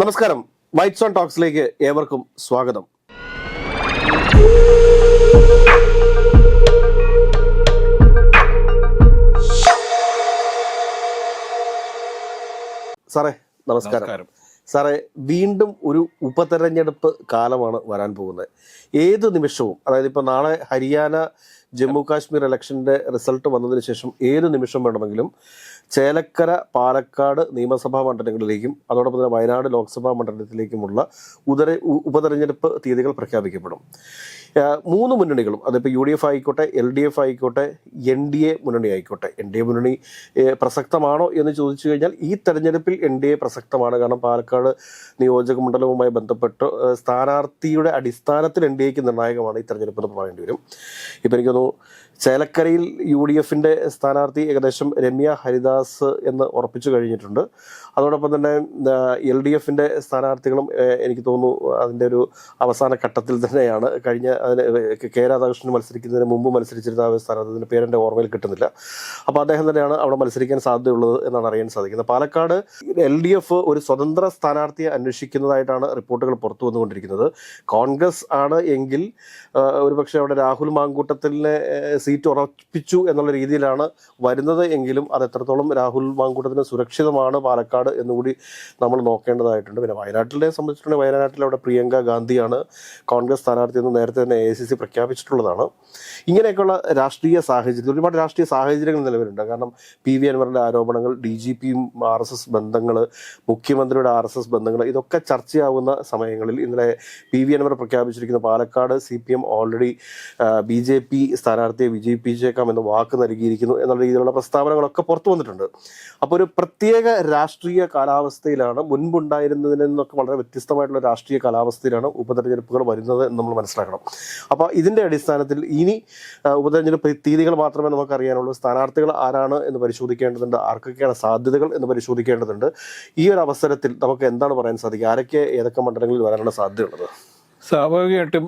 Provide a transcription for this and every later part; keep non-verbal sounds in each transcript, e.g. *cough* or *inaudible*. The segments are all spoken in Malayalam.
നമസ്കാരം. വൈറ്റ്സ് ഓൺ ടോക്സിലേക്ക് ഏവർക്കും സ്വാഗതം. സാറേ നമസ്കാരം. നമസ്കാരം. സാറേ വീണ്ടും ഒരു ഉപതെരഞ്ഞെടുപ്പ് കാലമാണ് വരാൻ പോകുന്നത്. ഏത് നിമിഷവും അതായത് ഇപ്പോൾ നാളെ ഹരിയാന ജമ്മു കാശ്മീർ ഇലക്ഷന്റെ റിസൾട്ട് വന്നതിന് ശേഷം ഏത് നിമിഷം വേണമെങ്കിലും ചേലക്കര പാലക്കാട് നിയമസഭാ മണ്ഡലങ്ങളിലേക്കും അതോടൊപ്പം തന്നെ വയനാട് ലോക്സഭാ മണ്ഡലത്തിലേക്കുമുള്ള ഉദര ഉപതെരഞ്ഞെടുപ്പ് തീയതികൾ പ്രഖ്യാപിക്കപ്പെടും. മൂന്ന് മുന്നണികളും അതിപ്പോൾ യു ഡി എഫ് ആയിക്കോട്ടെ എൽ ഡി എഫ് ആയിക്കോട്ടെ എൻ ഡി എ മുന്നണി ആയിക്കോട്ടെ എൻ ഡി എ മുന്നണി പ്രസക്തമാണോ എന്ന് ചോദിച്ചു കഴിഞ്ഞാൽ ഈ തെരഞ്ഞെടുപ്പിൽ എൻ ഡി എ പ്രസക്തമാണ്. കാരണം പാലക്കാട് നിയോജക മണ്ഡലവുമായി ബന്ധപ്പെട്ട് സ്ഥാനാർത്ഥിയുടെ അടിസ്ഥാനത്തിൽ എൻ ഡി എക്ക് നിർണായകമാണ് ഈ തെരഞ്ഞെടുപ്പ് എന്ന് പറയേണ്ടി വരും. ഇപ്പം എനിക്ക് തോന്നുന്നു ചേലക്കരയിൽ യു ഡി എഫിന്റെ സ്ഥാനാർത്ഥി ഏകദേശം രമ്യ ഹരിദാസ് എന്ന് ഉറപ്പിച്ചു കഴിഞ്ഞിട്ടുണ്ട്. അതോടൊപ്പം തന്നെ എൽ ഡി എഫിന്റെ സ്ഥാനാർത്ഥികളും എനിക്ക് തോന്നുന്നു അതിന്റെ ഒരു അവസാന ഘട്ടത്തിൽ തന്നെയാണ്. കഴിഞ്ഞ അതിന് കെ രാധാകൃഷ്ണൻ മത്സരിക്കുന്നതിന് മുമ്പ് മത്സരിച്ചിരുന്ന ആ സ്ഥാനാർത്ഥിന്റെ പേരെന്റെ ഓർമ്മയിൽ കിട്ടുന്നില്ല. അപ്പോൾ അദ്ദേഹം തന്നെയാണ് അവിടെ മത്സരിക്കാൻ സാധ്യതയുള്ളത് എന്നാണ് അറിയാൻ സാധിക്കുന്നത്. പാലക്കാട് എൽ ഡി എഫ് ഒരു സ്വതന്ത്ര സ്ഥാനാർത്ഥിയെ അന്വേഷിക്കുന്നതായിട്ടാണ് റിപ്പോർട്ടുകൾ പുറത്തു വന്നുകൊണ്ടിരിക്കുന്നത്. കോൺഗ്രസ് ആണ് എങ്കിൽ ഒരു ഒരുപക്ഷെ അവിടെ രാഹുൽ മാങ്കൂട്ടത്തിനെ ഏഹ്, സീറ്റ് ഉറപ്പിച്ചു എന്നുള്ള രീതിയിലാണ് വരുന്നത്. എങ്കിലും അത് എത്രത്തോളം രാഹുൽ മാങ്കൂട്ടത്തിന് സുരക്ഷിതമാണ് പാലക്കാട് എന്നുകൂടി നമ്മൾ നോക്കേണ്ടതായിട്ടുണ്ട്. പിന്നെ വയനാട്ടിലെ സംബന്ധിച്ചിട്ടുണ്ടെങ്കിൽ വയനാട്ടിൽ അവിടെ പ്രിയങ്ക ഗാന്ധിയാണ് കോൺഗ്രസ് സ്ഥാനാർത്ഥി എന്ന് നേരത്തെ തന്നെ എ സി സി പ്രഖ്യാപിച്ചിട്ടുള്ളതാണ്. ഇങ്ങനെയൊക്കെയുള്ള രാഷ്ട്രീയ സാഹചര്യത്തിൽ ഒരുപാട് രാഷ്ട്രീയ സാഹചര്യങ്ങൾ നിലവിലുണ്ട്. കാരണം പി വി അൻവറിന്റെ ആരോപണങ്ങൾ ഡി ജി പിയും ആർ എസ് എസ് ബന്ധങ്ങൾ മുഖ്യമന്ത്രിയുടെ ആർ എസ് എസ് ബന്ധങ്ങൾ ഇതൊക്കെ ചർച്ചയാവുന്ന സമയങ്ങളിൽ ഇന്നലെ P V Anvar പ്രഖ്യാപിച്ചിരിക്കുന്ന Palakkad C P M already B J P സ്ഥാനാർത്ഥിയെ വിജയിപ്പിച്ചേക്കാം എന്ന് വാക്ക് നൽകിയിരിക്കുന്നു എന്നുള്ള രീതിയിലുള്ള പ്രസ്താവനകളൊക്കെ പുറത്തു വന്നിട്ടുണ്ട്. അപ്പോൾ ഒരു പ്രത്യേക രാഷ്ട്രീയ കാലാവസ്ഥയിലാണ് മുൻപുണ്ടായിരുന്നതിൽ നിന്നൊക്കെ വളരെ വ്യത്യസ്തമായിട്ടുള്ള രാഷ്ട്രീയ കാലാവസ്ഥയിലാണ് ഉപതെരഞ്ഞെടുപ്പുകൾ വരുന്നത് എന്ന് നമ്മൾ മനസ്സിലാക്കണം. അപ്പോൾ ഇതിന്റെ അടിസ്ഥാനത്തിൽ ഇനി ഉപതെരഞ്ഞെടുപ്പ് തീയതികൾ മാത്രമേ നമുക്ക് അറിയാനുള്ളൂ സ്ഥാനാർത്ഥികൾ ആരാണ് എന്ന് പരിശോധിക്കേണ്ടതുണ്ട്. ആർക്കൊക്കെയാണ് സാധ്യതകൾ എന്ന് പരിശോധിക്കേണ്ടതുണ്ട്. ഈ ഒരു അവസരത്തിൽ നമുക്ക് എന്താണ് പറയാൻ സാധിക്കുക? ആരൊക്കെ ഏതൊക്കെ മണ്ഡലങ്ങളിൽ വരാനുള്ള സാധ്യതയുള്ളത്? സ്വാഭാവികമായിട്ടും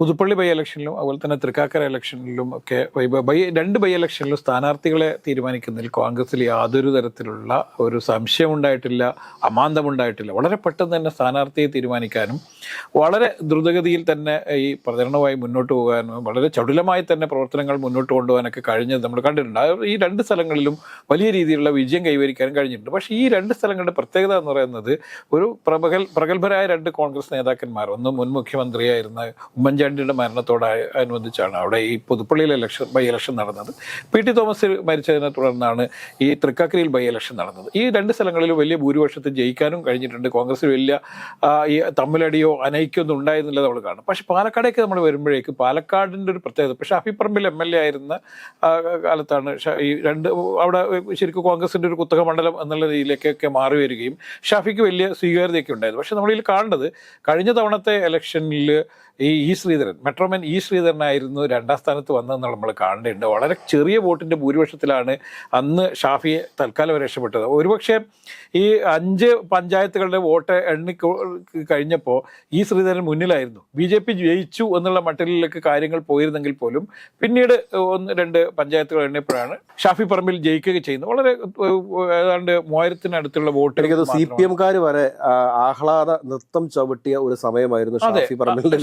പുതുപ്പള്ളി ബൈ ഇലക്ഷനിലും അതുപോലെ തന്നെ തൃക്കാക്കര ഇലക്ഷനിലും ഒക്കെ ബൈ- രണ്ട് ബൈ ഇലക്ഷനിലും സ്ഥാനാർത്ഥികളെ തീരുമാനിക്കുന്നതിൽ കോൺഗ്രസിൽ യാതൊരു തരത്തിലുള്ള ഒരു സംശയം ഉണ്ടായിട്ടില്ല അമാന്തമുണ്ടായിട്ടില്ല. വളരെ പെട്ടെന്ന് തന്നെ സ്ഥാനാർത്ഥിയെ തീരുമാനിക്കാനും വളരെ ദ്രുതഗതിയിൽ തന്നെ ഈ പ്രചരണവുമായി മുന്നോട്ട് പോകാനും വളരെ ചടുലമായി തന്നെ പ്രവർത്തനങ്ങൾ മുന്നോട്ട് കൊണ്ടുപോകാനൊക്കെ കഴിഞ്ഞത് നമ്മൾ കണ്ടിട്ടുണ്ട്. ഈ രണ്ട് സ്ഥലങ്ങളിലും വലിയ രീതിയിലുള്ള വിജയം കൈവരിക്കാനും കഴിഞ്ഞിട്ടുണ്ട്. പക്ഷേ ഈ രണ്ട് സ്ഥലങ്ങളുടെ പ്രത്യേകത എന്ന് പറയുന്നത് ഒരു പ്രബൽ പ്രഗത്ഭരായ രണ്ട് കോൺഗ്രസ് നേതാക്കന്മാർ ഒന്ന് മുൻ മുഖ്യമന്ത്രിയായിരുന്ന ഉമ്മൻചാണ്ടിയുടെ മരണത്തോട് അനുബന്ധിച്ചാണ് അവിടെ ഈ പുതുപ്പള്ളിയിൽ ഇലക്ഷൻ ബൈ ഇലക്ഷൻ നടന്നത്. പി ടി തോമസ് മരിച്ചതിനെ തുടർന്നാണ് ഈ തൃക്കാക്കരയിൽ ബൈ ഇലക്ഷൻ നടന്നത്. ഈ രണ്ട് സ്ഥലങ്ങളിലും വലിയ ഭൂരിപക്ഷത്തിൽ ജയിക്കാനും കഴിഞ്ഞിട്ടുണ്ട്. കോൺഗ്രസ് വലിയ ഈ തമ്മിലടിയോ അനൈക്യോ ഒന്നും ഉണ്ടായിരുന്നില്ല നമ്മൾ കാണും. പക്ഷേ പാലക്കാടേക്ക് നമ്മൾ വരുമ്പോഴേക്ക് പാലക്കാടിന്റെ ഒരു പ്രത്യേകത പക്ഷേ ഷാഫിപ്പറമ്പിൽ എം എൽ എ ആയിരുന്ന കാലത്താണ് ഈ രണ്ട് അവിടെ ശരിക്കും കോൺഗ്രസിന്റെ ഒരു കുത്തക മണ്ഡലം എന്നുള്ള രീതിയിലേക്കൊക്കെ മാറി വരികയും ഷാഫിക്ക് വലിയ സ്വീകാര്യതയൊക്കെ ഉണ്ടായിരുന്നു. പക്ഷെ നമ്മളിൽ കാണേണ്ടത് കഴിഞ്ഞ തവണത്തെ ഇലക്ഷനിൽ ഈ ഇ ശ്രീധരൻ മെട്രോമൻ ഇ ശ്രീധരനായിരുന്നു രണ്ടാം സ്ഥാനത്ത് വന്നതെന്ന് നമ്മൾ കാണേണ്ടതുണ്ട്. വളരെ ചെറിയ വോട്ടിന്റെ ഭൂരിപക്ഷത്തിലാണ് അന്ന് ഷാഫിയെ തൽക്കാലം രക്ഷപ്പെട്ടത്. ഒരുപക്ഷെ ഈ അഞ്ച് പഞ്ചായത്തുകളുടെ വോട്ട് എണ്ണി കഴിഞ്ഞപ്പോൾ ഈ ശ്രീധരൻ മുന്നിലായിരുന്നു. ബി ജെ പി ജയിച്ചു എന്നുള്ള മട്ടിലേക്ക് കാര്യങ്ങൾ പോയിരുന്നെങ്കിൽ പോലും പിന്നീട് ഒന്ന് രണ്ട് പഞ്ചായത്തുകൾ എണ്ണിയപ്പോഴാണ് ഷാഫി പറമ്പിൽ ജയിക്കുകയും ചെയ്യുന്നത്. വളരെ ഏതാണ്ട് മൂവായിരത്തിനടുത്തുള്ള വോട്ട് സി പി എംകാർ വരെ ആഹ്ലാദ നൃത്തം ചവിട്ടിയ ഒരു സമയമായിരുന്നു ഷാഫി പറമ്പലിന്റെ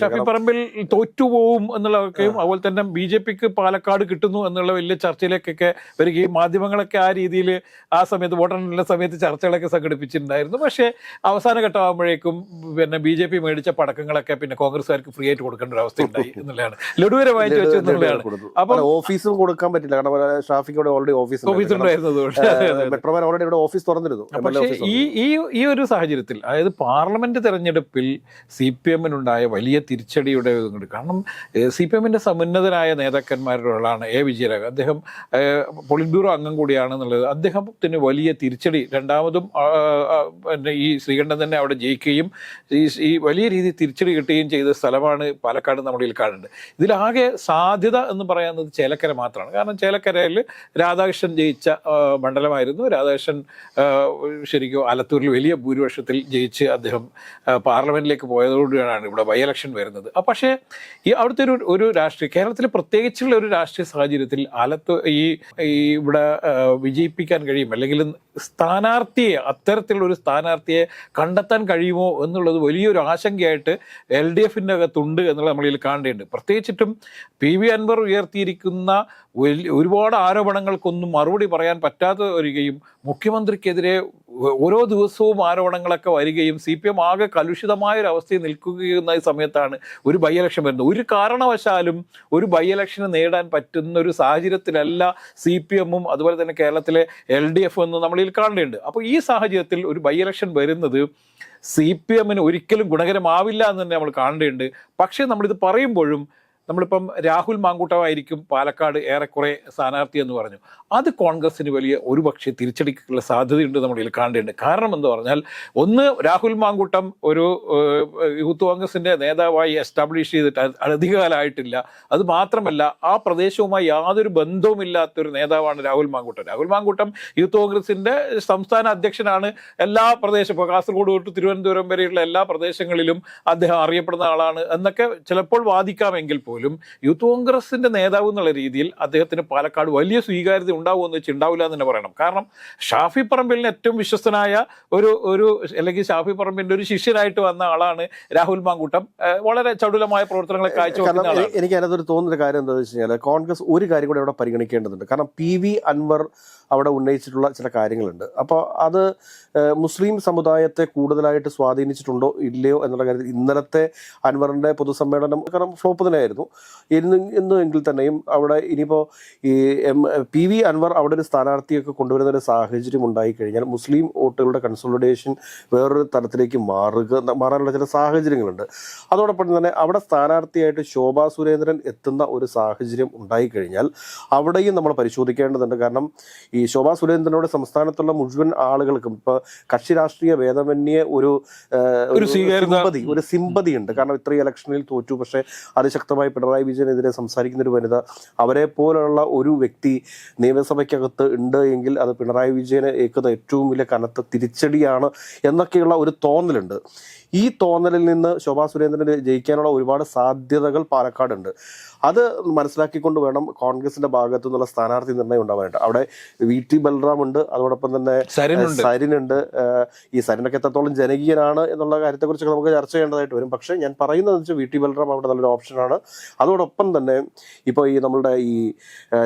ഷാഫി പറമ്പിൽ തോറ്റുപോകും എന്നുള്ളതൊക്കെയും അതുപോലെ തന്നെ ബി ജെ പിക്ക് പാലക്കാട് കിട്ടുന്നു എന്നുള്ള വലിയ ചർച്ചയിലേക്കൊക്കെ വരികയും മാധ്യമങ്ങളൊക്കെ ആ രീതിയിൽ ആ സമയത്ത് വോട്ടെണ്ണലിന്റെ സമയത്ത് ചർച്ചകളൊക്കെ സംഘടിപ്പിച്ചിട്ടുണ്ടായിരുന്നു. പക്ഷേ അവസാന ഘട്ടമാകുമ്പോഴേക്കും പിന്നെ ബി ജെ പി മേടിച്ച പടക്കങ്ങളൊക്കെ പിന്നെ കോൺഗ്രസ്സുകാർക്ക് ഫ്രീ ആയിട്ട് കൊടുക്കേണ്ട ഒരു അവസ്ഥ ഉണ്ടായി *laughs* എന്നുള്ളതാണ് ലഡുവരെ വാങ്ങിച്ചു വെച്ചു എന്നുള്ളതാണ്. അപ്പോൾ ഓഫീസ് കൊടുക്കാൻ പറ്റില്ല. കാരണം ഷാഫിക്ക് ഓൾറെഡി ഓഫീസ് ഓഫീസ് ഉണ്ടായിരുന്നത്. മെട്രോമാൻ ഓൾറെഡി ഇവിടെ ഓഫീസ് തുറന്നിരുന്നു. പക്ഷേ ഈ ഈ ഒരു സാഹചര്യത്തിൽ അതായത് പാർലമെന്റ് തെരഞ്ഞെടുപ്പിൽ സി പി എമ്മിനുണ്ടായ വലിയ തിരിച്ചടിയുടെ ഇതുണ്ട് കാരണം സി പി എമ്മിന്റെ സമുന്നതരായ നേതാക്കന്മാരിൽ ഒരാളാണ് എ. വിജയരാഘവൻ. അദ്ദേഹം പൊളിറ്റ് ബ്യൂറോ അംഗം കൂടിയാണ് കൂടിയാണെന്നുള്ളത് അദ്ദേഹത്തിന് വലിയ തിരിച്ചടി രണ്ടാമതും പിന്നെ ഈ ശ്രീകണ്ഠൻ തന്നെ അവിടെ ജയിക്കുകയും ഈ വലിയ രീതിയിൽ തിരിച്ചടി കിട്ടുകയും ചെയ്ത സ്ഥലമാണ് പാലക്കാട് നമ്മളിൽ കാണുന്നത് ഇതിലാകെ സാധ്യത എന്ന് പറയുന്നത് ചേലക്കര മാത്രമാണ്. കാരണം ചേലക്കരയിൽ രാധാകൃഷ്ണൻ ജയിച്ച മണ്ഡലമായിരുന്നു. രാധാകൃഷ്ണൻ ശരിക്കും ആലത്തൂരിൽ വലിയ ഭൂരിപക്ഷത്തിൽ ജയിച്ച് അദ്ദേഹം പാർലമെന്റിലേക്ക് പോയതോടുകൂടിയാണ് ഇവിടെ ബൈ ഇലക്ഷൻ വരുന്നത്. ആ പക്ഷേ ഈ അവിടുത്തെ ഒരു ഒരു രാഷ്ട്രീയ കേരളത്തിൽ പ്രത്യേകിച്ചുള്ള ഒരു രാഷ്ട്രീയ സാഹചര്യത്തിൽ ആലത്ത് ഈ ഇവിടെ വിജയിപ്പിക്കാൻ കഴിയും അല്ലെങ്കിൽ സ്ഥാനാർത്ഥിയെ അത്തരത്തിലുള്ള ഒരു സ്ഥാനാർത്ഥിയെ കണ്ടെത്താൻ കഴിയുമോ എന്നുള്ളത് വലിയൊരു ആശങ്കയായിട്ട് എൽ ഡി എഫിന്റെ അകത്തുണ്ട് എന്നുള്ളത് നമ്മളിൽ കാണേണ്ടതുണ്ട്. പ്രത്യേകിച്ചിട്ടും പി വി അൻവർ ഉയർത്തിയിരിക്കുന്ന ഒരുപാട് ആരോപണങ്ങൾക്കൊന്നും മറുപടി പറയാൻ പറ്റാതെ വരികയും മുഖ്യമന്ത്രിക്കെതിരെ ഓരോ ദിവസവും ആരോപണങ്ങളൊക്കെ വരികയും സി പി എം ആകെ കലുഷിതമായ ഒരു അവസ്ഥയിൽ നിൽക്കുന്ന ഈ സമയത്താണ് ഒരു ബൈ ഇലക്ഷൻ വരുന്നത്. ഒരു കാരണവശാലും ഒരു ബൈ ഇലക്ഷന് നേടാൻ പറ്റുന്ന ഒരു സാഹചര്യത്തിലല്ല സി പി എമ്മും അതുപോലെ തന്നെ കേരളത്തിലെ എൽ ഡി എഫ് എന്ന് നമ്മളിൽ കാണേണ്ടതുണ്ട് അപ്പോൾ ഈ സാഹചര്യത്തിൽ ഒരു ബൈ ഇലക്ഷൻ വരുന്നത് സി പി എമ്മിന് ഒരിക്കലും ഗുണകരമാവില്ല എന്ന് തന്നെ നമ്മൾ കാണേണ്ടതുണ്ട് പക്ഷേ നമ്മളിത് പറയുമ്പോഴും നമ്മളിപ്പം രാഹുൽ മാങ്കൂട്ടമായിരിക്കും പാലക്കാട് ഏറെക്കുറെ സ്ഥാനാർത്ഥി എന്ന് പറഞ്ഞു. അത് കോൺഗ്രസിന് വലിയ ഒരുപക്ഷെ തിരിച്ചടിക്കുള്ള സാധ്യതയുണ്ട് നമ്മളിൽ കാണേണ്ടത് കാരണം എന്ന് പറഞ്ഞാൽ ഒന്ന് രാഹുൽ മാങ്കൂട്ടം ഒരു യൂത്ത് കോൺഗ്രസിന്റെ നേതാവായി എസ്റ്റാബ്ലിഷ് ചെയ്തിട്ട് അധികകാലമായിട്ടില്ല. അത് മാത്രമല്ല ആ പ്രദേശവുമായി യാതൊരു ബന്ധവുമില്ലാത്തൊരു നേതാവാണ് രാഹുൽ മാങ്കൂട്ടം. രാഹുൽ മാങ്കൂട്ടം യൂത്ത് കോൺഗ്രസിന്റെ സംസ്ഥാന അധ്യക്ഷനാണ്. എല്ലാ പ്രദേശം ഇപ്പോൾ കാസർഗോഡ് തൊട്ട് തിരുവനന്തപുരം വരെയുള്ള എല്ലാ പ്രദേശങ്ങളിലും അദ്ദേഹം അറിയപ്പെടുന്ന ആളാണ് എന്നൊക്കെ ചിലപ്പോൾ വാദിക്കാമെങ്കിൽ പോലും. യൂത്ത് കോൺഗ്രസിന്റെ നേതാവ് എന്നുള്ള രീതിയിൽ അദ്ദേഹത്തിന് പാലക്കാട് വലിയ സ്വീകാര്യത ഉണ്ടാവുമെന്ന് വെച്ച് ഉണ്ടാവില്ല എന്ന് തന്നെ പറയണം. കാരണം ഷാഫി പറമ്പിലിന് ഏറ്റവും വിശ്വസ്തനായ ഒരു ഒരു അല്ലെങ്കിൽ ഷാഫി പറമ്പിലിന്റെ ഒരു ശിഷ്യനായിട്ട് വന്ന ആളാണ് രാഹുൽ മാങ്കൂട്ടം. വളരെ ചടുലമായ പ്രവർത്തനങ്ങളെ കാഴ്ചവെക്കുന്ന എ- എനിക്ക് അതിനകത്തൊരു തോന്നുന്ന കാര്യം എന്താണെന്ന് വെച്ച് കഴിഞ്ഞാൽ കോൺഗ്രസ് ഒരു കാര്യം കൂടെ അവിടെ പരിഗണിക്കേണ്ടതുണ്ട്. കാരണം പി വി അൻവർ അവിടെ ഉന്നയിച്ചിട്ടുള്ള ചില കാര്യങ്ങളുണ്ട്. അപ്പോൾ അത് മുസ്ലിം സമുദായത്തെ കൂടുതലായിട്ട് സ്വാധീനിച്ചിട്ടുണ്ടോ ഇല്ലയോ എന്നുള്ള കാര്യത്തിൽ ഇന്നലത്തെ അൻവറിന്റെ പൊതുസമ്മേളനം കാരണം ഫ്ലോപ്പ് തന്നെയായിരുന്നു. ഇന്ന് എന്നുവെങ്കിൽ തന്നെയും അവിടെ ഇനിയിപ്പോൾ ഈ എം പി വി അൻവർ അവിടെ ഒരു സ്ഥാനാർത്ഥിയൊക്കെ കൊണ്ടുവരുന്ന ഒരു സാഹചര്യം ഉണ്ടായി കഴിഞ്ഞാൽ മുസ്ലിം വോട്ടുകളുടെ കൺസോളിഡേഷൻ വേറൊരു തരത്തിലേക്ക് മാറുക മാറാനുള്ള ചില സാഹചര്യങ്ങളുണ്ട്. അതോടൊപ്പം തന്നെ അവിടെ സ്ഥാനാർത്ഥിയായിട്ട് ശോഭാ സുരേന്ദ്രൻ എത്തുന്ന ഒരു സാഹചര്യം ഉണ്ടായിക്കഴിഞ്ഞാൽ അവിടെയും നമ്മൾ പരിശോധിക്കേണ്ടതുണ്ട്. കാരണം ഈ ശോഭാ സുരേന്ദ്രനോട് സംസ്ഥാനത്തുള്ള മുഴുവൻ ആളുകൾക്കും ഇപ്പൊ കക്ഷി രാഷ്ട്രീയ ഭേദമന്യേ ഒരു ഒരു. സിമ്പതി ഒരു സിമ്പതി ഉണ്ട് കാരണം ഇത്രയും ഇലക്ഷനിൽ തോറ്റു. പക്ഷേ അതിശക്തമായി പിണറായി വിജയനെതിരെ സംസാരിക്കുന്ന ഒരു വനിത അവരെ പോലുള്ള ഒരു വ്യക്തി നിയമസഭയ്ക്കകത്ത് ഉണ്ട് എങ്കിൽ അത് പിണറായി വിജയനെ ഏക്കുന്ന ഏറ്റവും വലിയ കനത്ത തിരിച്ചടിയാണ് എന്നൊക്കെയുള്ള ഒരു തോന്നലുണ്ട്. ഈ തോന്നലിൽ നിന്ന് ശോഭാ സുരേന്ദ്രന് ജയിക്കാനുള്ള ഒരുപാട് സാധ്യതകൾ പാലക്കാടുണ്ട്. അത് മനസ്സിലാക്കിക്കൊണ്ട് വേണം കോൺഗ്രസിന്റെ ഭാഗത്തു നിന്നുള്ള സ്ഥാനാർത്ഥി നിർണയം ഉണ്ടാവാനായിട്ട്. അവിടെ വി ടി ബൽറാം ഉണ്ട് അതോടൊപ്പം തന്നെ സരിനുണ്ട്. ഈ സരിനൊക്കെ എത്രത്തോളം ജനകീയനാണ് എന്നുള്ള കാര്യത്തെക്കുറിച്ചൊക്കെ നമുക്ക് ചർച്ച ചെയ്യേണ്ടതായിട്ട് വരും. പക്ഷേ ഞാൻ പറയുന്നത് വെച്ചാൽ വി ടി ബൽറാം അവിടെ നല്ലൊരു ഓപ്ഷനാണ്. അതോടൊപ്പം തന്നെ ഇപ്പോൾ ഈ നമ്മുടെ ഈ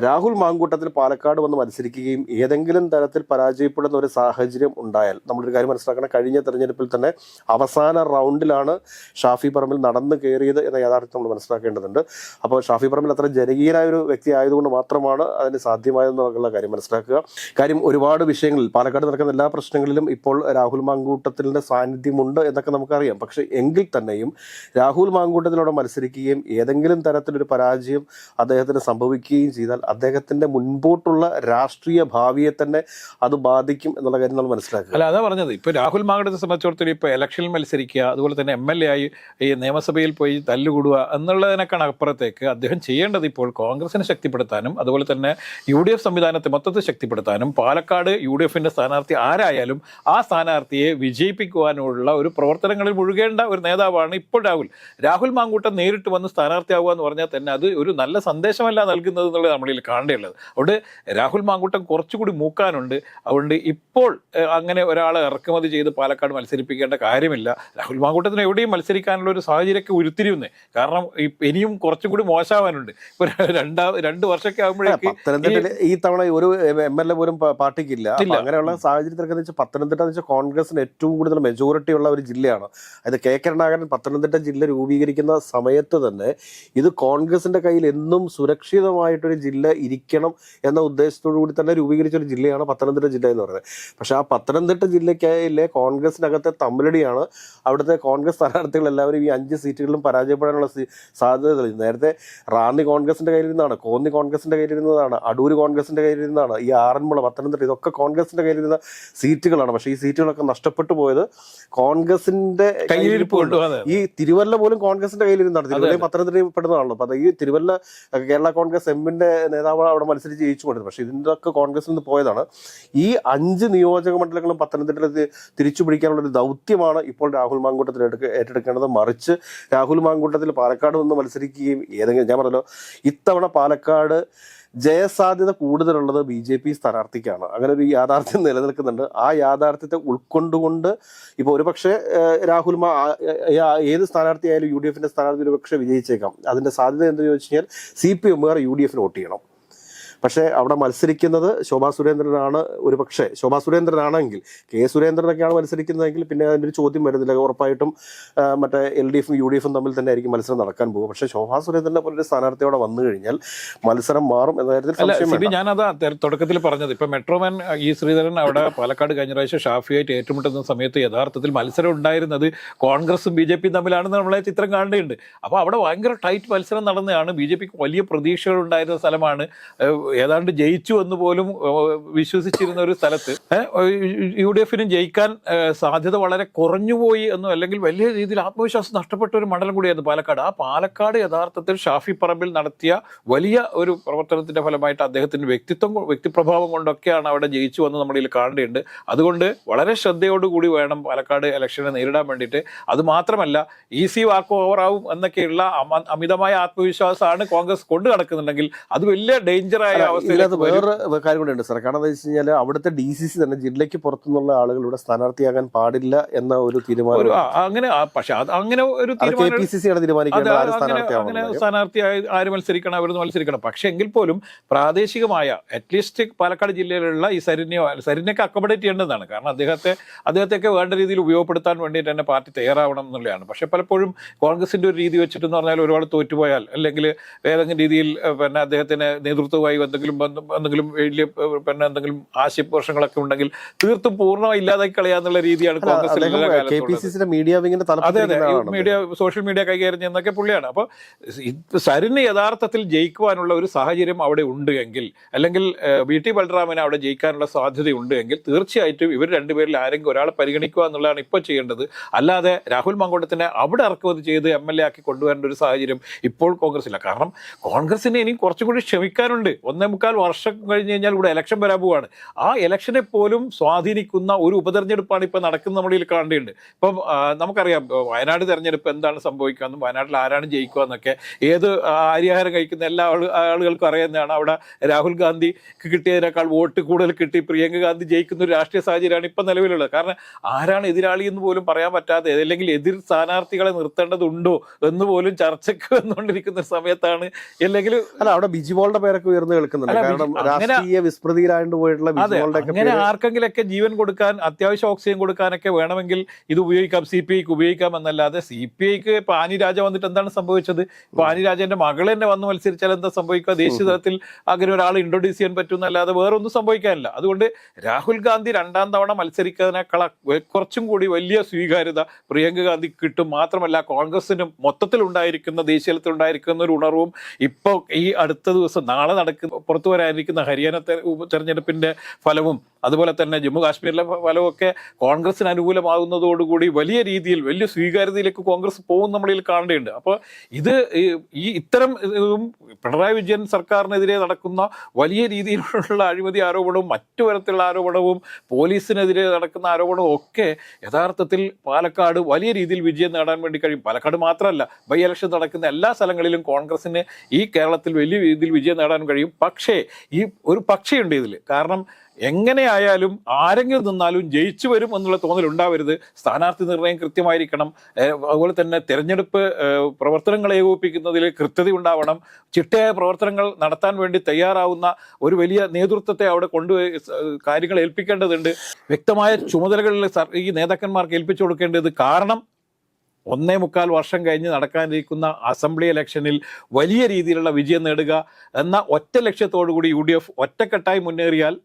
രാഹുൽ മാങ്കൂട്ടത്തിൽ പാലക്കാട് വന്ന് മത്സരിക്കുകയും ഏതെങ്കിലും തരത്തിൽ പരാജയപ്പെടുന്ന ഒരു സാഹചര്യം ഉണ്ടായാൽ നമ്മളൊരു കാര്യം മനസ്സിലാക്കണം. കഴിഞ്ഞ തെരഞ്ഞെടുപ്പിൽ തന്നെ അവസാന റൗണ്ടിലാണ് ഷാഫി പറമ്പിൽ നടന്നു കയറിയത് എന്ന യാഥാർത്ഥ്യം നമ്മൾ മനസ്സിലാക്കേണ്ടതുണ്ട്. അപ്പോൾ ഷാഫി പറമ്പിൽ അത്ര ജനകീയനായ ഒരു വ്യക്തി ആയതുകൊണ്ട് മാത്രമാണ് അതിന് സാധ്യമായതെന്നുള്ള കാര്യം മനസ്സിലാക്കുക. കാര്യം ഒരുപാട് വിഷയങ്ങളിൽ പാലക്കാട് നടക്കുന്ന എല്ലാ പ്രശ്നങ്ങളിലും ഇപ്പോൾ രാഹുൽ മാങ്കൂട്ടത്തിന്റെ സാന്നിധ്യമുണ്ട് എന്നൊക്കെ നമുക്കറിയാം. പക്ഷേ എങ്കിൽ തന്നെയും രാഹുൽ മാങ്കൂട്ടത്തിലൂടെ മത്സരിക്കുകയും ഏതെങ്കിലും തരത്തിലൊരു പരാജയം അദ്ദേഹത്തിന് സംഭവിക്കുകയും ചെയ്താൽ അദ്ദേഹത്തിന്റെ മുൻപോട്ടുള്ള രാഷ്ട്രീയ ഭാവിയെ തന്നെ അത് ബാധിക്കും എന്നുള്ള കാര്യം നമ്മൾ മനസ്സിലാക്കുക. അല്ല അതാ പറഞ്ഞത്. ഇപ്പോൾ രാഹുൽ മാങ്കൂട്ടത്തെ സംബന്ധിച്ചിടത്തോളം ഇപ്പോൾ ഇലക്ഷനിൽ മത്സരിക്കുക അതുപോലെ തന്നെ എം എൽ എ ആയി ഈ നിയമസഭയിൽ പോയി തല്ലുകൂടുക എന്നുള്ളതിനേക്കാണ് അപ്പുറത്തേക്ക്. അദ്ദേഹം ചെയ്യേണ്ടത് ഇപ്പോൾ കോൺഗ്രസിനെ ശക്തിപ്പെടുത്താനും അതുപോലെ തന്നെ യു ഡി എഫ് സംവിധാനത്തെ മൊത്തത്തിൽ ശക്തിപ്പെടുത്താനും പാലക്കാട് യു ഡി എഫിന്റെ സ്ഥാനാർത്ഥി ആരായാലും ആ സ്ഥാനാർത്ഥിയെ വിജയിപ്പിക്കുവാനുള്ള ഒരു പ്രവർത്തനങ്ങളിൽ മുഴുകേണ്ട ഒരു നേതാവാണ് ഇപ്പോൾ രാഹുൽ. രാഹുൽ മാങ്കൂട്ടം നേരിട്ട് വന്ന് സ്ഥാനാർത്ഥിയാവുക എന്ന് പറഞ്ഞാൽ തന്നെ അത് ഒരു നല്ല സന്ദേശമല്ല നൽകുന്നത് എന്നുള്ളത് നമ്മളിൽ കാണേണ്ടത് അതുകൊണ്ട് രാഹുൽ മാങ്കൂട്ടം കുറച്ചുകൂടി മൂക്കാനുണ്ട്. അതുകൊണ്ട് ഇപ്പോൾ അങ്ങനെ ഒരാളെ ഇറക്കുമതി ചെയ്ത് പാലക്കാട് മത്സരിപ്പിക്കേണ്ട കാര്യമില്ല. രാഹുൽ മാങ്കൂട്ടത്തിന് എവിടെയും മത്സരിക്കാനുള്ള ഒരു സാഹചര്യമൊക്കെ ഉരുത്തിരിയുന്നേ. കാരണം ഇനിയും കുറച്ചും കൂടി മോശമാവാനുണ്ട്. ഇപ്പൊ രണ്ടാ രണ്ട് വർഷമൊക്കെ ആകുമ്പോഴേക്ക് പത്തനംതിട്ടയിൽ ഈ തവണ ഒരു എം എൽ എ പോലും പാർട്ടിക്കില്ല. അങ്ങനെയുള്ള സാഹചര്യത്തിലൊക്കെ വെച്ചാൽ പത്തനംതിട്ട എന്ന് വെച്ചാൽ കോൺഗ്രസിന് ഏറ്റവും കൂടുതൽ മെജോറിറ്റി ഉള്ള ഒരു ജില്ലയാണ്. അത് കെ കരുണാകരൻ പത്തനംതിട്ട ജില്ല രൂപീകരിക്കുന്ന സമയത്ത് തന്നെ ഇത് കോൺഗ്രസിന്റെ കയ്യിൽ എന്നും സുരക്ഷിതമായിട്ടൊരു ജില്ല ഇരിക്കണം എന്ന ഉദ്ദേശത്തോടു കൂടി തന്നെ രൂപീകരിച്ച ഒരു ജില്ലയാണ് പത്തനംതിട്ട ജില്ല എന്ന് പറയുന്നത്. പക്ഷെ ആ പത്തനംതിട്ട ജില്ലയ്ക്കയിലെ കോൺഗ്രസിനകത്തെ തമ്മിലടിയാണ് അവിടുത്തെ കോൺഗ്രസ് സ്ഥാനാർത്ഥികൾ എല്ലാവരും ഈ അഞ്ച് സീറ്റുകളിലും പരാജയപ്പെടാനുള്ള സി- സാധ്യത തെളിയുന്നത് നേരത്തെ റാന്നി കോൺഗ്രസിന്റെ കയ്യിലിരുന്നതാണ് കോന്നി കോൺഗ്രസിന്റെ കയ്യിലിരുന്നതാണ് അടൂര് കോൺഗ്രസിന്റെ കയ്യിലിരുന്നതാണ് ഈ ആറന്മുള പത്തനംതിട്ട ഇതൊക്കെ കോൺഗ്രസിന്റെ കയ്യിലിരുന്ന സീറ്റുകളാണ്. പക്ഷേ ഈ സീറ്റുകളൊക്കെ നഷ്ടപ്പെട്ടു പോയത് കോൺഗ്രസിന്റെ കയ്യിലിരിപ്പുണ്ട്. ഈ തിരുവല്ല പോലും കോൺഗ്രസിന്റെ കയ്യിലിരുന്നാണ് തിരുവല്ലയും പത്തനംതിട്ടയും പെടുന്നതാണല്ലോ. അപ്പോൾ ഈ തിരുവല്ല കേരള കോൺഗ്രസ് എമ്മിന്റെ നേതാവ് അവിടെ മത്സരിച്ച് ജയിച്ചു കൊണ്ടിരുന്നത് പക്ഷെ ഇതിന്റെ ഒക്കെ കോൺഗ്രസിൽ നിന്ന് പോയതാണ്. ഈ അഞ്ച് നിയോജക മണ്ഡലങ്ങളും പത്തനംതിട്ടയിൽ തിരിച്ചു പിടിക്കാനുള്ള ഒരു ദൗത്യമാണ് ഇപ്പോൾ രാഹുൽ മാങ്കൂട്ടത്തിൽ ഏറ്റെടുക്കേണ്ടത്. മറിച്ച് രാഹുൽ മാങ്കൂട്ടത്തിൽ പാലക്കാട് നിന്ന് മത്സരിക്കുകയും ഏതെങ്കിലും ഞാൻ പറഞ്ഞല്ലോ ഇത്തവണ പാലക്കാട് ജയസാധ്യത കൂടുതലുള്ളത് ബി ജെ പി സ്ഥാനാർത്ഥിക്കാണ്. അങ്ങനെ ഒരു യാഥാർത്ഥ്യം നിലനിൽക്കുന്നുണ്ട്. ആ യാഥാർത്ഥ്യത്തെ ഉൾക്കൊണ്ടുകൊണ്ട് ഇപ്പൊ ഒരുപക്ഷെ രാഹുൽ മാ ഏത് സ്ഥാനാർത്ഥിയായാലും യു ഡി എഫിന്റെ സ്ഥാനാർത്ഥി ഒരുപക്ഷെ വിജയിച്ചേക്കാം. അതിന്റെ സാധ്യത എന്തെന്ന് ചോദിച്ചു കഴിഞ്ഞാൽ സി പി എമ്മുകാർ യു ഡി എഫിന് വോട്ട് ചെയ്യണം. പക്ഷേ അവിടെ മത്സരിക്കുന്നത് ശോഭാ സുരേന്ദ്രനാണ് ഒരു പക്ഷേ ശോഭാ സുരേന്ദ്രനാണെങ്കിൽ കെ സുരേന്ദ്രനൊക്കെയാണ് മത്സരിക്കുന്നതെങ്കിൽ പിന്നെ അതിന്റെ ഒരു ചോദ്യം വരുന്നില്ല. ഉറപ്പായിട്ടും മറ്റേ എൽ ഡി എഫും യു ഡി എഫും തമ്മിൽ തന്നെ ആയിരിക്കും മത്സരം നടക്കാൻ പോകും പക്ഷേ ശോഭാ സുരേന്ദ്രനെ പോലൊരു സ്ഥാനാർത്ഥിയോടെ വന്നു കഴിഞ്ഞാൽ മത്സരം മാറും എന്ന കാര്യത്തിൽ ഞാനത്. തുടക്കത്തിൽ പറഞ്ഞത്. ഇപ്പം മെട്രോമാൻ ഈ ശ്രീധരൻ അവിടെ പാലക്കാട് കഴിഞ്ഞ പ്രാവശ്യം ഷാഫിയായിട്ട് ഏറ്റുമുട്ടുന്ന സമയത്ത് യഥാർത്ഥത്തിൽ മത്സരം ഉണ്ടായിരുന്നത് കോൺഗ്രസും ബി ജെ പിയും തമ്മിലാണെന്ന് നമ്മളെ ചിത്രം കാണേണ്ടതുണ്ട്. അപ്പോൾ അവിടെ ഭയങ്കര ടൈറ്റ് മത്സരം നടന്നതാണ്. ബി ജെ പിക്ക് വലിയ പ്രതീക്ഷകൾ ഉണ്ടായിരുന്ന സ്ഥലമാണ് ഏതാണ്ട് ജയിച്ചു എന്ന് പോലും വിശ്വസിച്ചിരുന്ന ഒരു സ്ഥലത്ത് യു ഡി എഫിനും ജയിക്കാൻ സാധ്യത വളരെ കുറഞ്ഞുപോയി എന്നും അല്ലെങ്കിൽ വലിയ രീതിയിൽ ആത്മവിശ്വാസം നഷ്ടപ്പെട്ട ഒരു മണ്ഡലം കൂടിയായിരുന്നു പാലക്കാട്. ആ പാലക്കാട് യഥാർത്ഥത്തിൽ ഷാഫി പറമ്പിൽ നടത്തിയ വലിയ ഒരു പ്രവർത്തനത്തിന്റെ ഫലമായിട്ട് അദ്ദേഹത്തിന്റെ വ്യക്തിത്വം വ്യക്തിപ്രഭാവം കൊണ്ടൊക്കെയാണ് അവിടെ ജയിച്ചു എന്ന് നമ്മളിൽ കാണേണ്ടതുണ്ട്. അതുകൊണ്ട് വളരെ ശ്രദ്ധയോടുകൂടി വേണം പാലക്കാട് ഇലക്ഷനെ നേരിടാൻ വേണ്ടിയിട്ട്. അത് മാത്രമല്ല ഈസി വാക്ക് ഓവർ ആവും എന്നൊക്കെയുള്ള അമ- അമിതമായ ആത്മവിശ്വാസമാണ് കോൺഗ്രസ് കൊണ്ടു നടക്കുന്നുണ്ടെങ്കിൽ അത് വലിയ ഡേഞ്ചറായ ഇതിനകത്ത് വേറെ കാര്യം കൂടെ ഉണ്ട് സാർ കാരണം എന്താ വെച്ച് കഴിഞ്ഞാൽ അവിടുത്തെ ഡി സി സി തന്നെ ജില്ലയ്ക്ക് പുറത്തുനിന്നുള്ള ആളുകൾ ഇവിടെ സ്ഥാനാർത്ഥിയാകാൻ പാടില്ല എന്ന ഒരു തീരുമാനം അങ്ങനെ പക്ഷെ അങ്ങനെ ഒരു കെ തീരുമാനം പി സി സി ആണ് അത് ആര് മത്സരിക്കണം അവരൊന്ന് മത്സരിക്കണം. പക്ഷെ എങ്കിൽ പോലും പ്രാദേശികമായ അറ്റ്ലീസ്റ്റ് പാലക്കാട് ജില്ലയിലുള്ള ഈ സരിനെയോ സരിനൊക്കെ അക്കോമഡേറ്റ് ചെയ്യേണ്ടതാണ്. കാരണം അദ്ദേഹത്തെ അദ്ദേഹത്തെയൊക്കെ വേണ്ട രീതിയിൽ ഉപയോഗപ്പെടുത്താൻ വേണ്ടിയിട്ട് തന്നെ പാർട്ടി തയ്യാറാവണം എന്നുള്ളതാണ്. പക്ഷെ പലപ്പോഴും കോൺഗ്രസിന്റെ ഒരു രീതി വെച്ചിട്ടെന്ന് പറഞ്ഞാൽ ഒരുപാട് തോറ്റുപോയാൽ അല്ലെങ്കിൽ ഏതെങ്കിലും രീതിയിൽ പിന്നെ അദ്ദേഹത്തിന് നേതൃത്വമായി എന്തെങ്കിലും ബന്ധം- എന്തെങ്കിലും വലിയ പിന്നെ എന്തെങ്കിലും ആശയപ്രശ്നങ്ങളൊക്കെ ഉണ്ടെങ്കിൽ തീർത്തും പൂർണമായി ഇല്ലാതാക്കി കളയാന്നുള്ള രീതിയാണ് കോൺഗ്രസ് മീഡിയ അതെ അതെ. മീഡിയ സോഷ്യൽ മീഡിയ കൈകാര്യം ചെയ്യുന്നതൊക്കെ പുള്ളിയാണ്. അപ്പോൾ സരിന് യഥാർത്ഥത്തിൽ ജയിക്കുവാനുള്ള ഒരു സാഹചര്യം അവിടെ ഉണ്ട് എങ്കിൽ അല്ലെങ്കിൽ വി ടി ബലറാമിന് അവിടെ ജയിക്കാനുള്ള സാധ്യതയുണ്ട് എങ്കിൽ തീർച്ചയായിട്ടും ഇവർ രണ്ടുപേരിൽ ആരെങ്കിലും ഒരാളെ പരിഗണിക്കുക എന്നുള്ളതാണ് ഇപ്പോൾ ചെയ്യേണ്ടത്. അല്ലാതെ രാഹുൽ മങ്കോട്ടത്തിനെ അവിടെ ഇറക്കുമതി ചെയ്ത് എം എൽ എ ആക്കി കൊണ്ടുവരേണ്ട ഒരു സാഹചര്യം ഇപ്പോൾ കോൺഗ്രസില്ല. കാരണം കോൺഗ്രസിന് ഇനി കുറച്ചുകൂടി ക്ഷമിക്കാനുണ്ട്. ഒന്നേ മുക്കാൽ വർഷം കഴിഞ്ഞ് കഴിഞ്ഞാൽ ഇവിടെ ഇലക്ഷൻ വരാൻ പോവുകയാണ് ആ ഇലക്ഷനെ പോലും സ്വാധീനിക്കുന്ന ഒരു ഉപതെരഞ്ഞെടുപ്പാണ് ഇപ്പോൾ നടക്കുന്ന നമ്മളിൽ കാണേണ്ടതുണ്ട്. ഇപ്പം നമുക്കറിയാം വയനാട് തെരഞ്ഞെടുപ്പ് എന്താണ് സംഭവിക്കുക എന്നും വയനാട്ടിൽ ആരാണ് ജയിക്കുക എന്നൊക്കെ ഏത് അരിയാഹാരം കഴിക്കുന്ന എല്ലാ ആളുകൾക്കും അറിയുന്നതാണ്. അവിടെ രാഹുൽ ഗാന്ധിക്ക് കിട്ടിയതിനേക്കാൾ വോട്ട് കൂടുതൽ കിട്ടി പ്രിയങ്ക ഗാന്ധി ജയിക്കുന്ന ഒരു രാഷ്ട്രീയ സാഹചര്യമാണ് ഇപ്പം നിലവിലുള്ളത്. കാരണം ആരാണ് എതിരാളി എന്ന് പോലും പറയാൻ പറ്റാതെ അല്ലെങ്കിൽ എതിർ സ്ഥാനാർത്ഥികളെ നിർത്തേണ്ടതുണ്ടോ എന്ന് പോലും ചർച്ചയ്ക്ക് വന്നുകൊണ്ടിരിക്കുന്ന സമയത്താണ് അല്ലെങ്കിൽ അല്ല അവിടെ ബിജിമോളുടെ പേരൊക്കെ ഉയർന്നു കേൾക്കുന്നുണ്ട് കാരണം രാഷ്ട്രീയ പോയിട്ടുള്ള അങ്ങനെ ആർക്കെങ്കിലൊക്കെ ജീവൻ കൊടുക്കാൻ അത്യാവശ്യം ഓക്സിജൻ കൊടുക്കാനൊക്കെ വേണമെങ്കിൽ ഇത് ഉപയോഗിക്കാം സി പി ഐക്ക് ഉപയോഗിക്കാം എന്നല്ലാതെ സി പി ഐക്ക് പാനി രാജ വന്നിട്ട് എന്താണ് സംഭവിച്ചത്? പാനിരാജന്റെ രാജന്റെ മകൾ തന്നെ വന്ന് മത്സരിച്ചാൽ എന്താ സംഭവിക്കുക? ദേശീയ തലത്തിൽ അങ്ങനെ ഒരാൾ ഇൻട്രൊഡ്യൂസ് ചെയ്യാൻ പറ്റുന്നല്ലാതെ വേറെ ഒന്നും സംഭവിക്കാനില്ല. അതുകൊണ്ട് രാഹുൽ ഗാന്ധി രണ്ടാം തവണ മത്സരിക്കുന്നതിനേക്കാൾ കുറച്ചും കൂടി വലിയ സ്വീകാര്യത പ്രിയങ്ക ഗാന്ധി കിട്ടും. മാത്രമല്ല കോൺഗ്രസിനും മൊത്തത്തിൽ ഉണ്ടായിരിക്കുന്ന ദേശീയ തലത്തിൽ ഉണ്ടായിരിക്കുന്ന ഒരു ഉണർവും ഇപ്പോൾ ഈ അടുത്ത ദിവസം നാളെ നടക്കുന്ന പുറത്തു വരാനിരിക്കുന്ന ഹരിയാന തെരഞ്ഞെടുപ്പിന്റെ ഫലവും അതുപോലെ തന്നെ ജമ്മു കാശ്മീരിലെ ഫലമൊക്കെ കോൺഗ്രസിന് അനുകൂലമാകുന്നതോടുകൂടി വലിയ രീതിയിൽ വലിയ സ്വീകാര്യതയിലേക്ക് കോൺഗ്രസ് പോകും നമ്മളിൽ കാണേണ്ടതുണ്ട്. അപ്പോൾ ഇത് ഈ- ഇത്തരം ഇതും പിണറായി വിജയൻ സർക്കാരിനെതിരെ നടക്കുന്ന വലിയ രീതിയിലുള്ള അഴിമതി ആരോപണവും മറ്റു തരത്തിലുള്ള ആരോപണവും പോലീസിനെതിരെ നടക്കുന്ന ആരോപണവും ഒക്കെ യഥാർത്ഥത്തിൽ പാലക്കാട് വലിയ രീതിയിൽ വിജയം നേടാൻ വേണ്ടി കഴിയും. പാലക്കാട് മാത്രമല്ല ബൈ ഇലക്ഷൻ നടക്കുന്ന എല്ലാ സ്ഥലങ്ങളിലും കോൺഗ്രസിന് ഈ കേരളത്തിൽ വലിയ രീതിയിൽ വിജയം നേടാൻ കഴിയും. പക്ഷേ ഈ ഒരു പക്ഷയുണ്ട് ഇതിൽ കാരണം എങ്ങനെയായാലും ആരെങ്കിലും നിന്നാലും ജയിച്ചു വരും എന്നുള്ള തോന്നൽ ഉണ്ടാവരുത് സ്ഥാനാർത്ഥി നിർണയം കൃത്യമായിരിക്കണം. അതുപോലെ തന്നെ തെരഞ്ഞെടുപ്പ് പ്രവർത്തനങ്ങൾ ഏകോപിപ്പിക്കുന്നതിൽ കൃത്യത ഉണ്ടാവണം. ചിട്ടയായ പ്രവർത്തനങ്ങൾ നടത്താൻ വേണ്ടി തയ്യാറാവുന്ന ഒരു വലിയ നേതൃത്വത്തെ അവിടെ കൊണ്ടുപോയി കാര്യങ്ങൾ ഏൽപ്പിക്കേണ്ടതുണ്ട്. വ്യക്തമായ ചുമതലകളിൽ ഈ നേതാക്കന്മാർക്ക് ഏൽപ്പിച്ചു കൊടുക്കേണ്ടത് കാരണം ഒന്നേ മുക്കാൽ വർഷം കഴിഞ്ഞ് നടക്കാനിരിക്കുന്ന അസംബ്ലി ഇലക്ഷനിൽ വലിയ രീതിയിലുള്ള വിജയം നേടുക എന്ന ഒറ്റ ലക്ഷ്യത്തോടു കൂടി യു ഡി എഫ് ഒറ്റക്കെട്ടായി മുന്നേറിയാൽ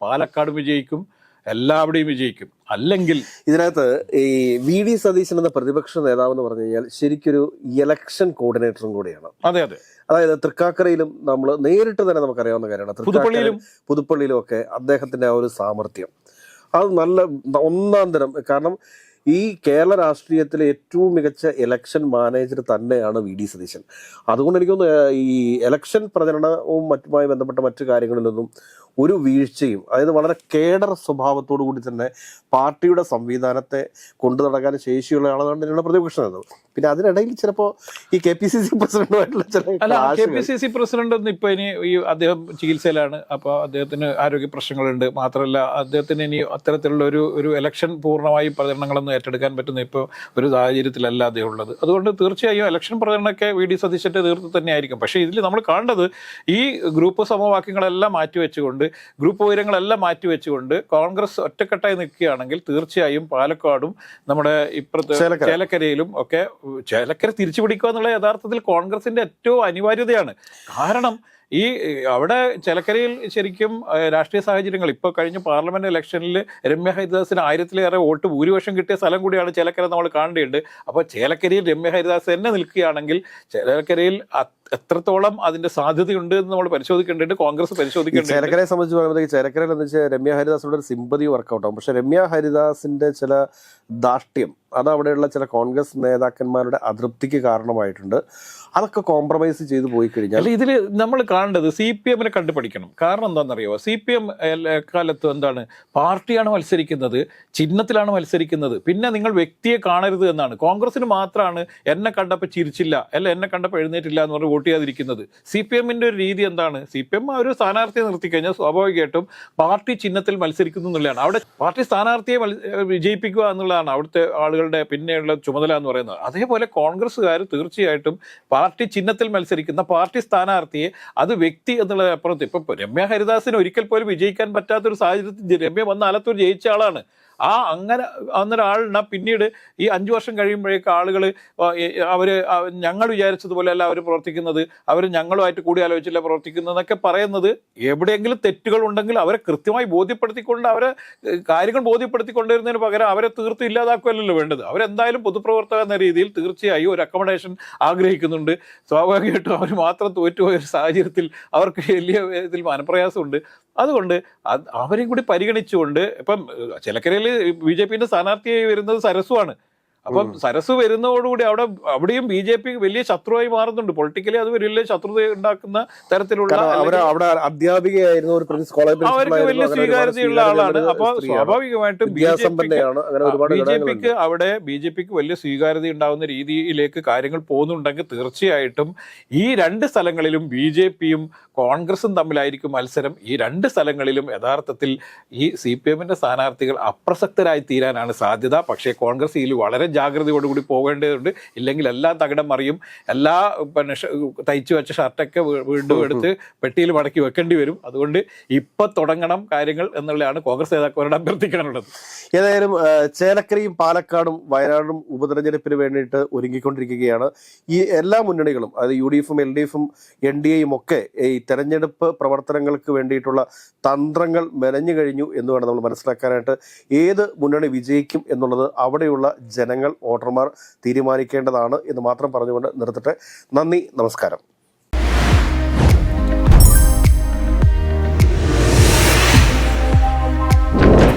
പാലക്കാട് വിജയിക്കും എല്ലാവിടെയും വിജയിക്കും. അല്ലെങ്കിൽ ഇതിനകത്ത് ഈ വി ഡി സതീശൻ എന്ന പ്രതിപക്ഷ നേതാവ് എന്ന് പറഞ്ഞു കഴിഞ്ഞാൽ ശരിക്കൊരു ഇലക്ഷൻ കോർഡിനേറ്ററും കൂടിയാണ്. അതെ അതെ. അതായത് തൃക്കാക്കരയിലും നമ്മൾ നേരിട്ട് തന്നെ നമുക്കറിയാവുന്ന കാര്യമാണ്. പുതുപ്പള്ളിയിലും. പുതുപ്പള്ളിയിലും ഒക്കെ അദ്ദേഹത്തിന്റെ ആ ഒരു സാമർഥ്യം. അത് നല്ല ഒന്നാം തരം. കാരണം ഈ കേരള രാഷ്ട്രീയത്തിലെ ഏറ്റവും മികച്ച ഇലക്ഷൻ മാനേജർ തന്നെയാണ് വി ഡി സതീശൻ. അതുകൊണ്ട് എനിക്ക് തോന്നുന്നു ഈ ഇലക്ഷൻ പ്രചരണവും മറ്റുമായി ബന്ധപ്പെട്ട മറ്റു കാര്യങ്ങളിലൊന്നും ഒരു വീഴ്ചയും അതായത് വളരെ കേഡർ സ്വഭാവത്തോടു കൂടി തന്നെ പാർട്ടിയുടെ സംവിധാനത്തെ കൊണ്ടു നടക്കാൻ ശേഷിയുള്ള ആളാണ് തന്നെയാണ് പ്രതിപക്ഷ നേതാവ് പിന്നെ അതിനിടയിൽ ചിലപ്പോൾ ഈ കെ പി സി സി പ്രസിഡന്റുമായിട്ടുള്ള ചില K P C C president ഒന്നും ഇപ്പൊ ഇനി ഈ അദ്ദേഹം ചികിത്സയിലാണ്. അപ്പോൾ അദ്ദേഹത്തിന് ആരോഗ്യ പ്രശ്നങ്ങളുണ്ട്. മാത്രമല്ല അദ്ദേഹത്തിന് ഇനി അത്തരത്തിലുള്ള ഒരു ഒരു ഇലക്ഷൻ പൂർണമായും പ്രചരണങ്ങളൊന്നും ഏറ്റെടുക്കാൻ പറ്റുന്ന ഇപ്പോൾ ഒരു സാഹചര്യത്തിലല്ല അദ്ദേഹം ഉള്ളത്. അതുകൊണ്ട് തീർച്ചയായും ഇലക്ഷൻ പ്രചരണമൊക്കെ വി ഡി സതീശന്റെ നേതൃത്വം തന്നെയായിരിക്കും. പക്ഷേ ഇതിൽ നമ്മൾ കാണേണ്ടത് ഈ ഗ്രൂപ്പ് സമവാക്യങ്ങളെല്ലാം മാറ്റിവെച്ചുകൊണ്ട് ഗ്രൂപ്പ് ഉയരങ്ങളെല്ലാം മാറ്റിവെച്ചുകൊണ്ട് കോൺഗ്രസ് ഒറ്റക്കെട്ടായി നിൽക്കുകയാണെങ്കിൽ തീർച്ചയായും പാലക്കാടും നമ്മുടെ ഇപ്പുറത്തെ ചേലക്കരയിലും ഒക്കെ ചേലക്കര തിരിച്ചു പിടിക്കുക എന്നുള്ള യഥാർത്ഥത്തിൽ കോൺഗ്രസിന്റെ ഏറ്റവും അനിവാര്യതയാണ്. കാരണം ഈ അവിടെ ചേലക്കരയിൽ ശരിക്കും രാഷ്ട്രീയ സാഹചര്യങ്ങൾ. ഇപ്പോൾ കഴിഞ്ഞ പാർലമെന്റ് ഇലക്ഷനിൽ രമ്യ ഹരിദാസിന് ആയിരത്തിലേറെ വോട്ട് ഭൂരിപക്ഷം കിട്ടിയ സ്ഥലം കൂടിയാണ് ചേലക്കര നമ്മൾ കാണേണ്ടത് അപ്പോൾ ചേലക്കരയിൽ രമ്യ ഹരിദാസ് തന്നെ നിൽക്കുകയാണെങ്കിൽ ചേലക്കരയിൽ എത്രത്തോളം അതിന്റെ സാധ്യതയുണ്ട് എന്ന് നമ്മൾ പരിശോധിക്കേണ്ടത് കോൺഗ്രസ് പരിശോധിക്കേണ്ടത് ചേലക്കരയെ സംബന്ധിച്ച് പറയുമ്പോഴത്തേക്ക് ചേലക്കരയിൽ എന്ന് വെച്ചാൽ രമ്യ ഹരിദാസിനോട് ഒരു സിമ്പതി വർക്കൗട്ടാകും പക്ഷെ രമ്യ ഹരിദാസിന്റെ ചില ദാഷ്ട്യം അത് അവിടെയുള്ള ചില കോൺഗ്രസ് നേതാക്കന്മാരുടെ അതൃപ്തിക്ക് കാരണമായിട്ടുണ്ട്. അതൊക്കെ കോംപ്രമൈസ് ചെയ്ത് പോയി കഴിഞ്ഞാൽ അല്ല ഇതിൽ നമ്മൾ കാണേണ്ടത് സി പി എമ്മിനെ കണ്ടുപിടിക്കണം. കാരണം എന്താണെന്നറിയോ? സി പി എം കാലത്ത് എന്താണ്? പാർട്ടിയാണ് മത്സരിക്കുന്നത് ചിഹ്നത്തിലാണ് മത്സരിക്കുന്നത്. പിന്നെ നിങ്ങൾ വ്യക്തിയെ കാണരുത് എന്നാണ്. കോൺഗ്രസിന് മാത്രമാണ് എന്നെ കണ്ടപ്പോൾ ചിരിച്ചില്ല അല്ല എന്നെ കണ്ടപ്പോൾ എഴുന്നേറ്റില്ല എന്ന് പറഞ്ഞ് വോട്ട് ചെയ്യാതിരിക്കുന്നത്. സി പി എമ്മിന്റെ ഒരു രീതി എന്താണ്? സി പി എം ഒരു സ്ഥാനാർത്ഥിയെ നിർത്തി കഴിഞ്ഞാൽ സ്വാഭാവികമായിട്ടും പാർട്ടി ചിഹ്നത്തിൽ മത്സരിക്കുന്നു എന്നുള്ളതാണ്. അവിടെ പാർട്ടി സ്ഥാനാർത്ഥിയെ വിജയിപ്പിക്കുക എന്നുള്ളതാണ് അവിടുത്തെ ആളുകളുടെ പിന്നെയുള്ള ചുമതല എന്ന് പറയുന്നത്. അതേപോലെ കോൺഗ്രസ്സുകാർ തീർച്ചയായിട്ടും പാർട്ടി ചിഹ്നത്തിൽ മത്സരിക്കുന്ന പാർട്ടി സ്ഥാനാർത്ഥിയെ അത് വ്യക്തി എന്നുള്ളത് അപ്പുറത്ത്. ഇപ്പൊ രമ്യ ഹരിദാസിന് ഒരിക്കൽ പോലും വിജയിക്കാൻ പറ്റാത്തൊരു സാഹചര്യത്തിൽ രമ്യ വന്ന ആലത്തൂർ ജയിച്ച ആളാണ്. ആ അങ്ങനെ അന്നൊരാളിനെ പിന്നീട് ഈ അഞ്ചു വർഷം കഴിയുമ്പോഴേക്ക് ആളുകൾ അവർ ഞങ്ങൾ വിചാരിച്ചതുപോലെ അല്ല അവർ പ്രവർത്തിക്കുന്നത് അവർ ഞങ്ങളുമായിട്ട് കൂടി ആലോചിച്ചില്ല പ്രവർത്തിക്കുന്നതെന്നൊക്കെ പറയുന്നത് എവിടെയെങ്കിലും തെറ്റുകൾ ഉണ്ടെങ്കിൽ അവരെ കൃത്യമായി ബോധ്യപ്പെടുത്തിക്കൊണ്ട് അവരെ കാര്യങ്ങൾ ബോധ്യപ്പെടുത്തിക്കൊണ്ടിരുന്നതിന് പകരം അവരെ തീർത്തും ഇല്ലാതാക്കുകയല്ലല്ലോ വേണ്ടത്. അവരെന്തായാലും പൊതുപ്രവർത്തക എന്ന രീതിയിൽ തീർച്ചയായും ഒരു അക്കോമഡേഷൻ ആഗ്രഹിക്കുന്നുണ്ട്. സ്വാഭാവികമായിട്ടും അവർ മാത്രം തോറ്റുപോയ ഒരു സാഹചര്യത്തിൽ അവർക്ക് വലിയ ഇതിൽ മനപ്രയാസമുണ്ട്. അതുകൊണ്ട് അത് അവരെയും കൂടി പരിഗണിച്ചുകൊണ്ട് ഇപ്പം ചിലക്കരയിൽ ബി ജെ പിന്റെ സ്ഥാനാർത്ഥിയായി വരുന്നത് സരസുവാണ്. അപ്പം സരസ് വരുന്നതോടുകൂടി അവിടെ അവിടെയും ബി ജെ പി വലിയ ശത്രുവായി മാറുന്നുണ്ട്. പൊളിറ്റിക്കലി അത് വലിയ ശത്രുത ഉണ്ടാക്കുന്ന തരത്തിലുള്ള അവിടെ അധ്യാപികയായിരുന്നു ഒരു അവർക്ക് വലിയ സ്വീകാര്യതയുള്ള ആളാണ്. അപ്പൊ സ്വാഭാവികമായിട്ടും ബി ജെ പിക്ക് അവിടെ ബി ജെ പിക്ക് വലിയ സ്വീകാര്യത ഉണ്ടാവുന്ന രീതിയിലേക്ക് കാര്യങ്ങൾ പോകുന്നുണ്ടെങ്കിൽ തീർച്ചയായിട്ടും ഈ രണ്ട് സ്ഥലങ്ങളിലും ബി ജെ പിയും കോൺഗ്രസും തമ്മിലായിരിക്കും മത്സരം. ഈ രണ്ട് സ്ഥലങ്ങളിലും യഥാർത്ഥത്തിൽ ഈ സി പി എമ്മിന്റെ സ്ഥാനാർത്ഥികൾ അപ്രസക്തരായി തീരാനാണ് സാധ്യത. പക്ഷേ കോൺഗ്രസ് ഇതിൽ വളരെ ജാഗ്രതയോടുകൂടി പോകേണ്ടതുണ്ട്. ഇല്ലെങ്കിൽ എല്ലാം തകിടം മറിയും എല്ലാ പിന്നെ തയ്ച്ചു വെച്ച ഷർട്ടൊക്കെ വീണ്ടും എടുത്ത് പെട്ടിയിൽ മടക്കി വെക്കേണ്ടി വരും. അതുകൊണ്ട് ഇപ്പൊ തുടങ്ങണം കാര്യങ്ങൾ എന്നുള്ളതാണ് കോൺഗ്രസ് നേതാക്കളോട് അഭ്യർത്ഥിക്കാനുള്ളത്. ഏതായാലും ചേലക്കരയും പാലക്കാടും വയനാടും ഉപതെരഞ്ഞെടുപ്പിന് വേണ്ടിയിട്ട് ഒരുങ്ങിക്കൊണ്ടിരിക്കുകയാണ്. ഈ എല്ലാ മുന്നണികളും അതായത് യു ഡി എഫും എൽ ഡി എഫും എൻ ഡി എയും ഒക്കെ ഈ തെരഞ്ഞെടുപ്പ് പ്രവർത്തനങ്ങൾക്ക് വേണ്ടിയിട്ടുള്ള തന്ത്രങ്ങൾ മെനഞ്ഞു കഴിഞ്ഞു എന്ന് വേണം നമ്മൾ മനസ്സിലാക്കാനായിട്ട്. ഏത് മുന്നണി വിജയിക്കും എന്നുള്ളത് അവിടെയുള്ള ജനങ്ങൾ വോട്ടർമാർ തീരുമാനിക്കേണ്ടതാണ് എന്ന് മാത്രം പറഞ്ഞുകൊണ്ട് നിർത്തട്ടെ നന്ദി നമസ്കാരം.